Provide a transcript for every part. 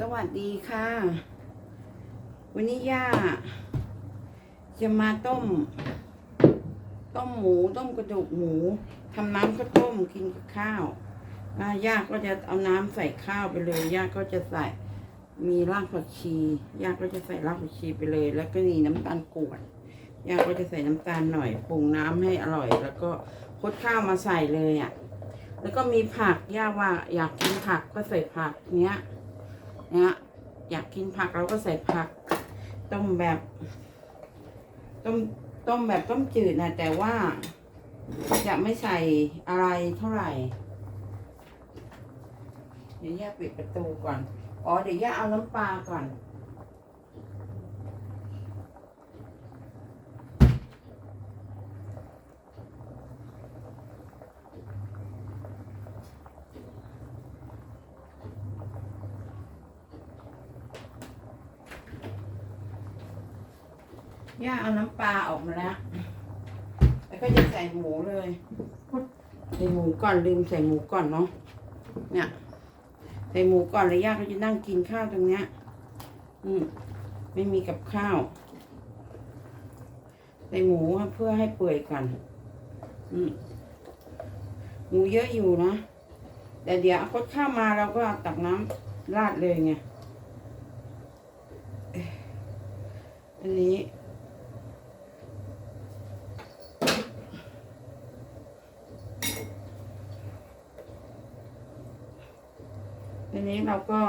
สวัสดีค่ะ วันนี้ย่า จะมาต้ม ต้มหมู ต้มกระดูกหมู ทำน้ำข้าวต้มกินกับข้าวย่าก็จะเอาน้ำใส่ข้าวไปเลยย่าก็จะใส่มีรากผักชีย่าก็จะใส่รากผักชีไปเลย แล้วก็มีน้ำตาลกรวดย่าก็จะใส่น้ำตาลหน่อยปรุงน้ำให้อร่อย แล้วก็คดข้าวมาใส่เลยอะ แล้วก็มีผักย่าว่าอยากกินผักก็ใส่ผักเนี้ย นะอยากกินผักเราก็ใส่ผัก ต้มแบบ ต้มต้มแบบต้มจืดนะแต่ว่าจะไม่ใส่อะไรเท่าไหร่ เดี๋ยวย่าปิดประตูก่อน อ๋อเดี๋ยวย่าเอาน้ำปลาก่อน ย่าเอาน้ำปลาออกมาแล้วแล้วก็จะใส่หมูเลยใส่หมูก่อนลืมใส่หมูก่อนเนาะเนี่ยใส่หมูก่อนแล้วย่าก็จะนั่งกินข้าวตรงเนี้ย อืมไม่มีกับข้าว ใส่หมูเพื่อให้เปื่อยก่อนอืมหมูเยอะอยู่นะแต่เดี๋ยวเอาคดข้าวมาเราก็เอาตักน้ำราดเลยไงอันนี้ นี้เราก็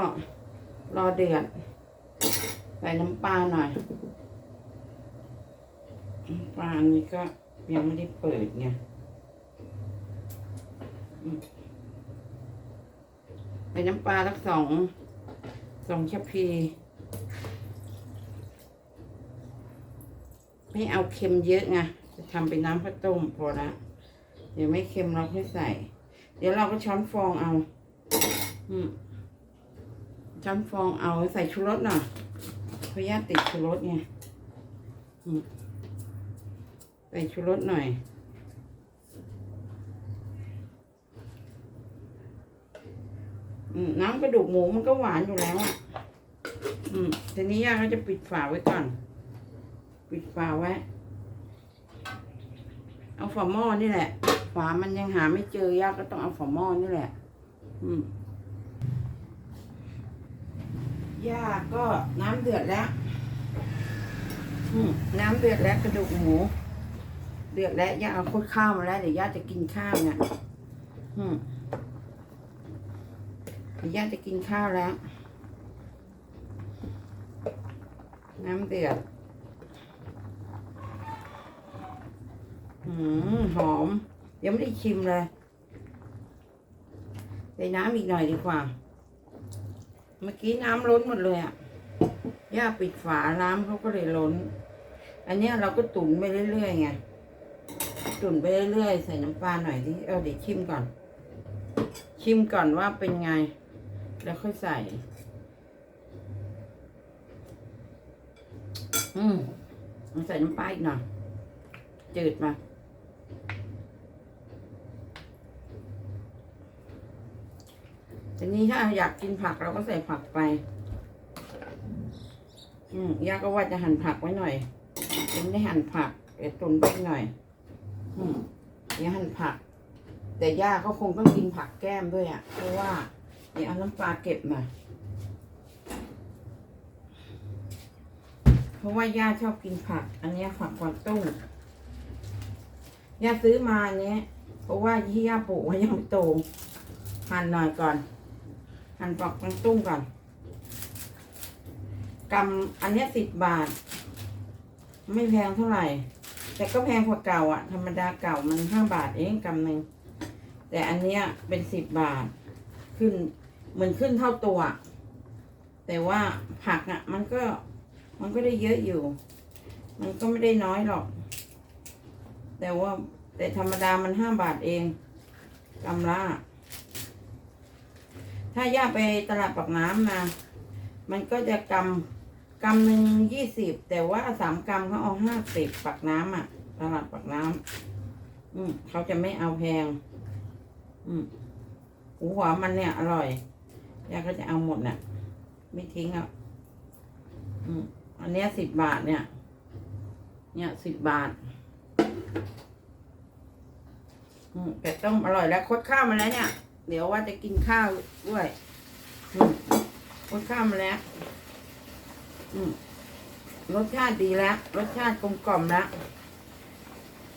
รอเดือด ใส่น้ำปลาหน่อย น้ำปลานี่ก็ยังไม่ได้เปิดไงใส่น้ำปลาสักสองสองชัพพีไม่เอาเค็มเยอะไงจะทำเป็นน้ำข้าวต้มพอละเดี๋ยวไม่เค็มเราค่อยใส่ เดี๋ยวเราก็ช้อนฟองเอา อืม ช้นฟองเอาใส่ชูรสหน่อยเพราะญาติดชูรสไงใส่ชูรสหน่อย น้ำกระดูกหมูมันก็หวานอยู่แล้วอะอืมทีนี้ย่าก็จะปิดฝาไว้ก่อน ปิดฝาไว้ เอาฝาหม้อนี่แหละ ฝามันยังหาไม่เจอย่าก็ต้องเอาฝาหม้อนี่แหละ อืม ย่าก็น้ำเดือดแล้วน้ำเดือดแล้วกระดูกหมู เดือดแล้วย่าเอาข้าวข้าวมาแล้วเดี๋ยวย่าจะกินข้าวเนี่ยอืมเดี๋ยวย่าจะกินข้าวแล้ว น้ำเดือดอืมหอม ยังไม่ได้ชิมเลยใส่น้ำอีกหน่อยดีกว่า เมื่อกี้น้ำล้นหมดเลยอะย่าปิดฝาน้ำเขาก็เลยล้น อันเนี้ยเราก็ตุ๋นไปเรื่อยๆไง ตุ๋นไปเรื่อยๆ ใส่น้ำปลาหน่อยดิเออเดี๋ยวชิมก่อน ชิมก่อนว่าเป็นไง แล้วค่อยใส่ อืมใส่น้ำปลาอีกหน่อยจืดมา ทีนี้ถ้าอยากกินผักเราก็ใส่ผักไป อืมย่าก็ว่าจะหั่นผักไว้หน่อยยังไม่ได้หั่นผักเดี๋ยวตุนไปหน่อย อืมเดี๋ยวหั่นผัก แต่ย่าก็คงต้องกินผักแก้มด้วยอะ่ะ เพราะว่าเดี๋ยวเอาน้ำปลาเก็บมา เพราะว่าย่าชอบกินผัก อันนี้ผักกวางตุ้งย่าซื้อมาเนี้ยเพราะว่าที่ย่าปลูกไว้ยังไม่โตหั่นหน่อยก่อน หั่นปอกกวางตุ้งก่อนกำอันนี้สิบบาท ไม่แพงเท่าไหร่ แต่ก็แพงกว่าเก่าอะธรรมดาเก่ามันห้าบาทเองกำหนึ่งแต่อันเนี้ยเป็นสิบบาท ขึ้นเหมือนขึ้นเท่าตัว แต่ว่าผักอะมันก็มันก็ได้เยอะอยู่ มันก็ไม่ได้น้อยหรอก แต่ว่าแต่ธรรมดามันห้าบาทเองกำละ ถ้าย่าไปตลาดปากน้ำมา มันก็จะกำกำหนึ่งยี่สิบแต่ว่าสามกำเขาเอาห้าสิบปากน้ำอะ ตลาดปากน้ำอืมเขาจะไม่เอาแพง อืมหูหัวมันเนี่ยอร่อยย่าก็จะเอาหมดน่ะ ไม่ทิ้งอะอืมอันเนี้ยสิบบาทเนี่ย เนี่ยสิบบาทอืมแต่ต้มอร่อยแล้วคดข้าวมาแล้วเนี่ย เดี๋ยวว่าจะกินข้าวด้วยอืมคดข้าวมาแล้วอืมรสชาติดีแล้ว รสชาติกลมกล่อมแล้ว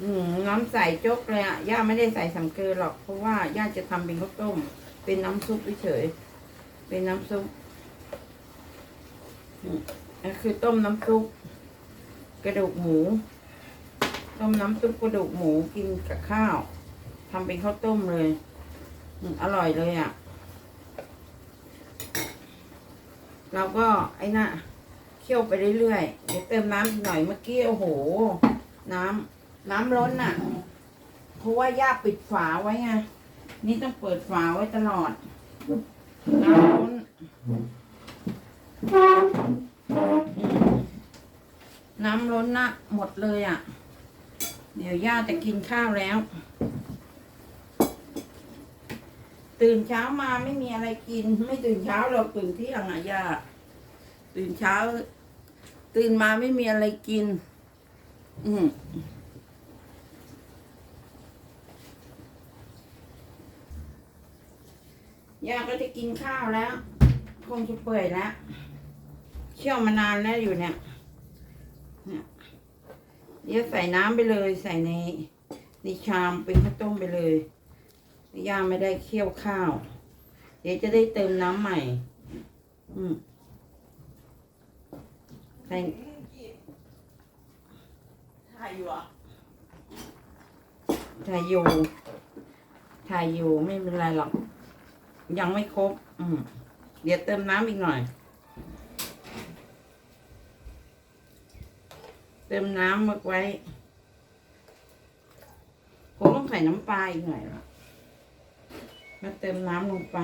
อืมน้ำใส่จกเลยอะ ย่าไม่ได้ใส่สำเกลือหรอก เพราะว่าย่าจะทำเป็นข้าวต้ม เป็นน้ำซุปเฉย เป็นน้ำซุปอืมอันคือต้มน้ำซุปกระดูกหมู ต้มน้ำซุปกระดูกหมูกินกับข้าวทำเป็นข้าวต้มเลย อร่อยเลยอะ เราก็ไอ้น่ะเคี่ยวไปเรื่อยๆเดี๋ยวเติมน้ำหน่อยเมื่อกี้โอ้โห น้ำน้ำล้นอะ เพราะว่าย่าปิดฝาไว้ไงนี่ต้องเปิดฝาไว้ตลอดน้ำล้นน้ำล้นนะหมดเลยอะ เดี๋ยวย่าจะกินข้าวแล้ว ตื่นเช้ามาไม่มีอะไรกิน ไม่ตื่นเช้าเราตื่นเที่ยงอะย่าตื่นเช้า ตื่นมาไม่มีอะไรกิน อืมย่าก็จะกินข้าวแล้ว คงจะเปื่อยแล้วเชี่ยวมานานแล้วอยู่เนี่ยเนี่ยเดี๋ยวใส่น้ำไปเลย ใส่ในในชามเป็นข้าวต้มไปเลย ย่าไม่ได้เคี่ยวข้าว เดี๋ยวจะได้เติมน้ำใหม่ อืมใส่ถ่ายอยู่เหรอะถ่ายอยู่ถ่ายอยู่ไม่เป็นไรหรอก ยังไม่ครบ อืมเดี๋ยวเติมน้ำอีกหน่อย เติมน้ำมาไว้ ผมต้องใส่น้ำปลาอีกหน่อยละมาเติมน้ำลงไป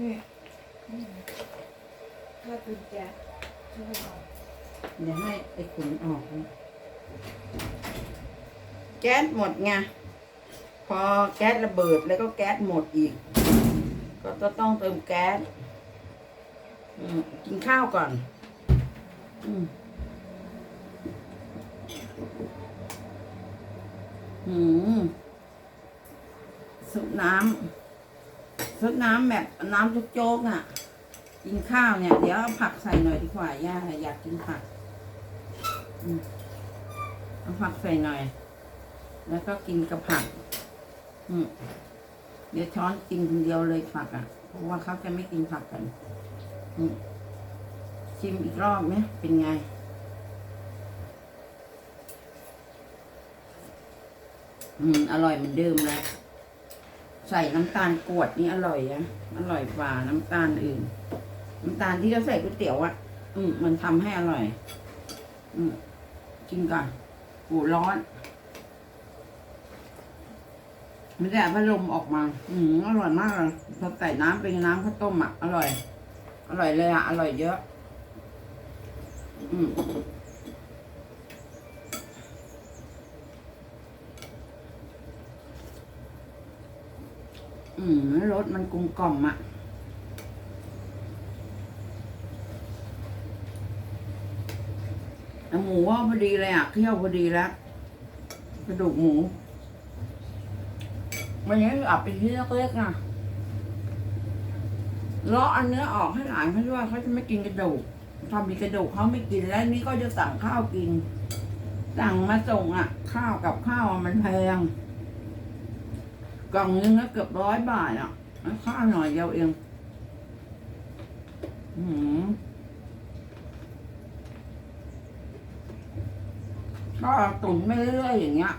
นี่ถ้าเป็นแก๊สช่วยเอาเดี๋ยวให้ไอ้ขุนออกนะแก๊สหมดไง พอแก๊สระเบิดแล้วก็แก๊สหมดอีก ก็ต้องเติมแก๊สอืมกินข้าวก่อน อืม อืมซุปน้ำซุปน้ำแบบน้ำทุกโจ๊กอะ กินข้าวเนี่ย เดี๋ยวเอาผักใส่หน่อยดีกว่า ย่าอยากกินผักเอาผักใส่หน่อย แล้วก็กินกับผัก อืมเดี๋ยวช้อนกินคนเดียวเลยผักอะ เพราะว่าเขาจะไม่กินผักกัน อืมชิมอีกรอบไหมเป็นไง อืมอร่อยเหมือนเดิมเลยใส่น้ำตาลกวดนี่อร่อยอะอร่อยกว่าน้ำตาลอื่น น้ำตาลที่เขาใส่ก๋วยเตี๋ยวอะอืมมันทำให้อร่อย อืมกินก่อนโอ้ร้อนไม่ได้พัดลมออกมา อืมอร่อยมากเลยพอใส่น้ำเป็นน้ำข้าวต้มอะอร่อย อร่อยเลยอะ อร่อยเยอะ อืม อืมรสมันกลมกล่อมอะหมูว่าพอดีเลยอะเคี่ยวพอดีแล้วกระดูกหมู มันยังอับเป็นที่เล็กๆนะเลาะอันเนื้อออกให้หลานเขาด้วยเขาจะไม่กินกระดูกทำมีกระดูกเขาไม่กินแล้วนี่ก็จะสั่งข้าวกิน สั่งมาส่งอะ ข้าวกับข้าวมันแพง กล่องนึงก็เกือบร้อยบาทอะแล้วข้าหน่อยเดียวเองอืมก็ตุ๋นไปเรื่อยอย่างเงี้ย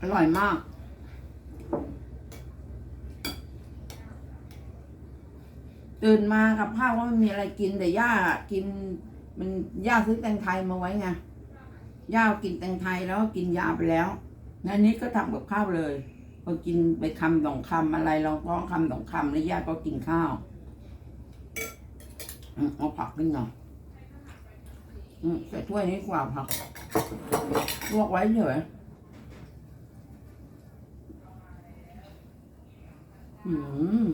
อร่อยมาก ตื่นมากับข้าวก็ไม่มีอะไรกินแต่ย่ากิน มันย่าซื้อแตงไทยมาไว้ไงย่ากินแตงไทยแล้วก็กินยาไปแล้วงั้นนี้ก็ทำกับข้าวเลยพอกินไปคำสองคำอะไรลองท้องคำสองคำแล้วย่าก็กินข้าวเอาผักขึ้นหน่อยใส่ถ้วยนี้กว่าผักลวกไว้เฉยอืม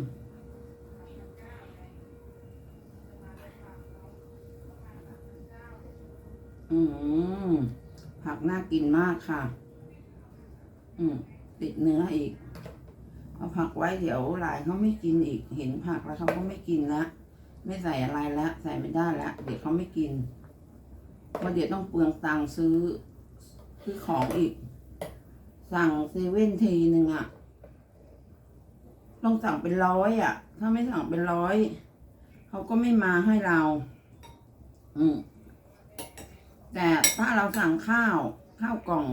อืมผักน่ากินมากค่ะ อืมติดเนื้ออีก เอาผักไว้เดี๋ยวหลายเขาไม่กินอีก เห็นผักแล้วเขาก็ไม่กินละไม่ใส่อะไรละใส่ไม่ได้ละเดี๋ยวเขาไม่กินเพราะเดี๋ยวต้องเปลืองตังค์ซื้อซื้อของอีก สั่งเซเว่นทีหนึ่งอะต้องสั่งเป็นร้อยอะถ้าไม่สั่งเป็นร้อยเขาก็ไม่มาให้เรา อืม แต่ถ้าเราสั่งข้าวข้าวกล่อง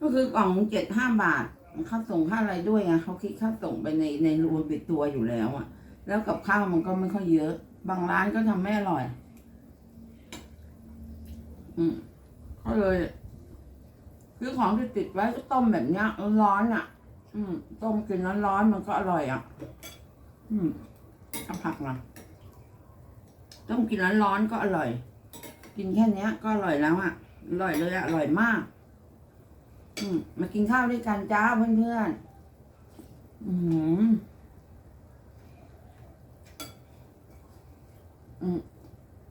ก็คือกล่องเจ็ดห้าบาทค่าส่งค่าอะไรด้วยไงเขาคิดค่าส่งไปในในรวมเป็นตัวอยู่แล้วอะแล้วกับข้าวมันก็ไม่ค่อยเยอะ บางร้านก็ทำไม่อร่อย อืมก็เลยคือของที่ติดไว้ก็ต้มแบบเนี้ยร้อนๆอะ อืม ต้มกินร้อนๆมันก็อร่อยอะ อืมเอาผักมาต้มกินร้อนๆก็อร่อย กินแค่เนี้ย ก็อร่อยแล้วอะ อร่อยเลยอะอร่อยมาก อืมมากินข้าวด้วยกันจ้าเพื่อนๆ อืมอืม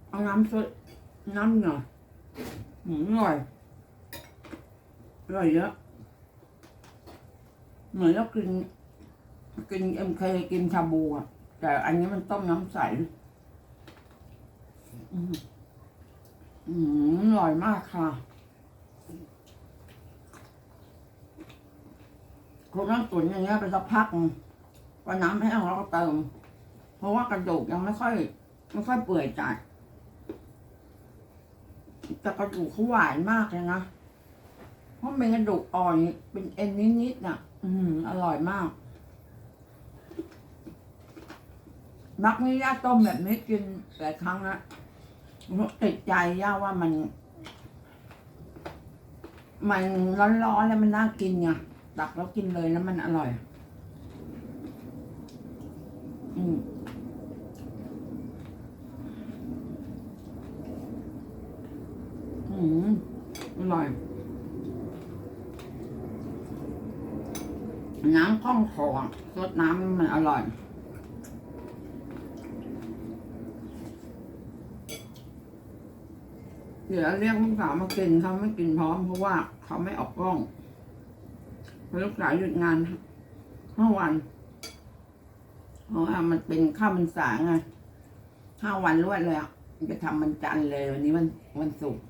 เอาน้ำซดน้ำหน่อยอืมอร่อย อร่อยเยอะ เหมือนเรากิน กินเอ็มเคกินชาบูอะ แต่อันนี้มันต้มน้ำใสอืม อืมอร่อยมากค่ะคุณต้องตุ๋นอย่างเงี้ยไปสักพักพอน้ำแห้งเราก็เติม เพราะว่ากระดูกยังไม่ค่อยไม่ค่อยเปื่อยจัดแต่กระดูกเขาหวานมากเลยนะเพราะเป็นกระดูกอ่อนเป็นเอ็นนิดๆน่ะ อืมอร่อยมาก มักนี่ย่าต้มแบบนี้กินหลายครั้งละ ติดใจย่าว่ามัน มันร้อนๆแล้วมันน่ากินไงตักแล้วกินเลยแล้วมันอร่อย อืมอืมอร่อย น้ำข้องคอรสน้ำมันอร่อย เดี๋ยวเรียกลูกสาวมากินเขาไม่กินพร้อมเพราะว่าเขาไม่ออกกล้องลูกสาวหยุดงานห้าวันเพราะว่ามันเป็นข้าวมันสาไงห้าวันรวดเลยอะจะทำมันจันเลยวันนี้วันวันศุกร์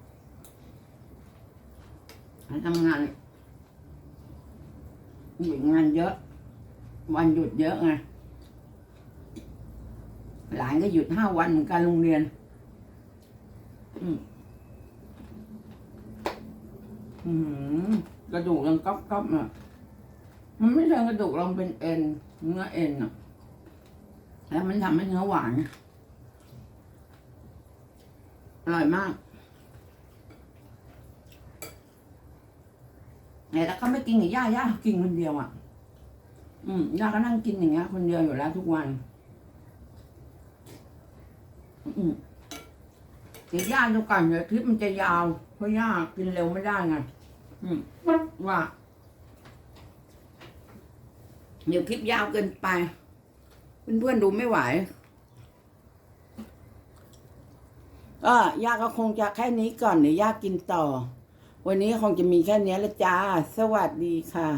ทำงานหยุดงานเยอะ วันหยุดเยอะไงหลานก็หยุดห้าวันเหมือนกันโรงเรียน อืม กระดูกยังก๊อบก๊อบอะมันไม่ใช่กระดูกเราเป็นเอ็นเนื้อเอ็นอะแล้วมันทำให้เนื้อหวานอร่อยมากแต่ถ้าเขาไม่กินกับย่าย่ากินคนเดียวอะ อืมย่าก็นั่งกินอย่างเงี้ยคนเดียวอยู่แล้วทุกวัน อืมเดี๋ยวย่าดูก่อนเดี๋ยวคลิปมันจะยาวเพราะย่ากินเร็วไม่ได้ไง ว่าเดี๋ยวคลิปยาวเกินไป เพื่อนๆดูไม่ไหวก็ย่าก็คงจะแค่นี้ก่อนเดี๋ยวย่ากินต่อ วันนี้คงจะมีแค่นี้ละจ้า สวัสดีค่ะ